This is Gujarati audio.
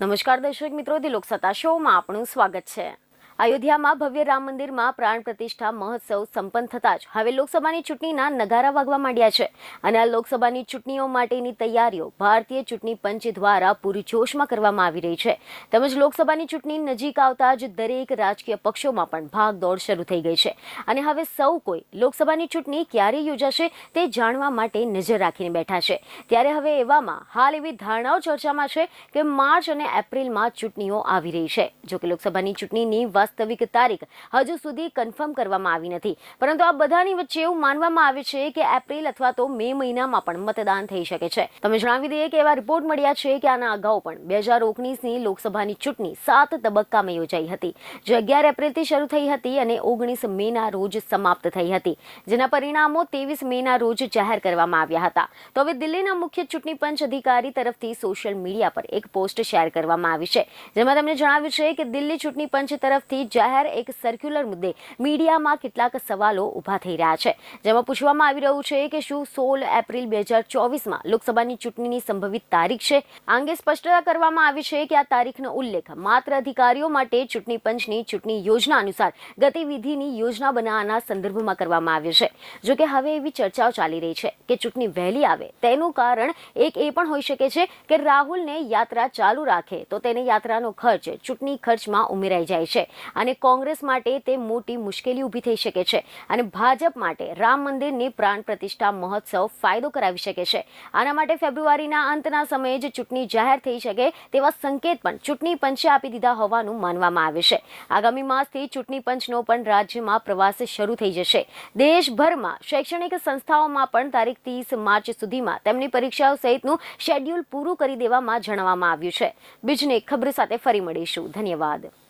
નમસ્કાર દર્શક મિત્રો દી લોકસત્તા શોમાં આપણું સ્વાગત છે. અયોધ્યામાં ભવ્ય રામ મંદિરમાં પ્રાણ પ્રતિષ્ઠા મહોત્સવ સંપન્ન થતા જ હવે લોકસભાની ચૂંટણીના નગારા વાગવા માંડ્યા છે. અને આ લોકસભાની ચૂંટણીઓ માટેની તૈયારીઓ ભારતીય ચૂંટણી પંચ દ્વારા પૂરજોશમાં કરવામાં આવી રહી છે. તેમજ લોકસભાની ચૂંટણી નજીક આવતા જ દરેક રાજકીય પક્ષોમાં પણ ભાગદોડ શરૂ થઈ ગઈ છે. અને હવે સૌ કોઈ લોકસભાની ચૂંટણી ક્યારે યોજાશે તે જાણવા માટે નજર રાખીને બેઠા છે. ત્યારે હવે એવામાં હાલ એવી ધારણાઓ ચર્ચામાં છે કે માર્ચ અને એપ્રિલમાં ચૂંટણીઓ આવી રહી છે. જોકે લોકસભાની ચૂંટણીની વાસ્તવિક તારીખ હજુ સુધી કન્ફર્મ કરવામાં આવી નથી. પરંતુ આ બધાની વચ્ચે એવું માનવામાં આવે છે કે એપ્રિલ અથવા તો મે મહિનામાં પણ મતદાન થઈ શકે છે. તમે જણાવી દઈએ કે એવા રિપોર્ટ મળ્યા છે કે આના અગાઉ પણ બે હજાર ઓગણીસની લોકસભાની ચૂંટણી સાત તબક્કામાં યોજાઈ હતી. જે અગિયાર એપ્રિલથી શરૂ થઈ હતી અને ઓગણીસ મેના રોજ સમાપ્ત થઈ હતી. જેના પરિણામો ત્રેવીસ મેના રોજ જાહેર કરવામાં આવ્યા હતા. તો હવે દિલ્હીના મુખ્ય ચૂંટણી પંચ અધિકારી તરફથી સોશિયલ મીડિયા પર એક પોસ્ટ શેર કરવામાં આવી છે. જેમાં તેમણે જણાવ્યું છે કે દિલ્હી ચૂંટણી પંચ તરફથી જાહેર એક સર્ક્યુલર મુદ્દે મીડિયામાં કેટલાક સવાલો ઊભા થઈ રહ્યા છે. જેમાં પૂછવામાં આવી રહ્યું છે કે શું સોળ એપ્રિલ બે હજાર ચોવીસમાં લોકસભાની ચૂંટણીની સંભવિત તારીખ છે? આ અંગે સ્પષ્ટતા કરવામાં આવી છે કે આ તારીખનો ઉલ્લેખ માત્ર અધિકારીઓ માટે ચૂંટણી પંચની ચૂંટણી યોજના અનુસાર ગતિવિધિની યોજના બનાવવાના સંદર્ભમાં કરવામાં આવ્યો છે. જોકે હવે એવી ચર્ચાઓ ચાલી રહી છે કે ચૂંટણી વહેલી આવે તેનું કારણ એક એ પણ હોઈ શકે છે કે રાહુલને યાત્રા ચાલુ રાખે તો તેને યાત્રાનો ખર્ચ ચૂંટણી ખર્ચમાં ઉમેરાઈ જાય છે. અને કોંગ્રેસ માટે તે મોટી મુશ્કેલી ઊભી થઈ શકે છે. અને ભાજપ માટે રામ મંદિરની પ્રાણ પ્રતિષ્ઠા મહોત્સવ ફાયદો કરાવી શકે છે. આના માટે ફેબ્રુઆરીના અંતના સમયે જ ચૂંટણી જાહેર થઈ શકે તેવા સંકેત પણ ચૂંટણી પંચે આપી દીધા હોવાનું માનવામાં આવે છે. આગામી માસથી ચૂંટણી પંચનો પણ રાજ્યમાં પ્રવાસ શરૂ થઈ જશે. દેશભરમાં શૈક્ષણિક સંસ્થાઓમાં પણ તારીખ ત્રીસ માર્ચ સુધીમાં તેમની પરીક્ષાઓ સહિતનું શેડ્યુલ પૂરું કરી દેવામાં જણાવવામાં આવ્યું છે. બીજને ખબર સાથે ફરી મળીશું. ધન્યવાદ.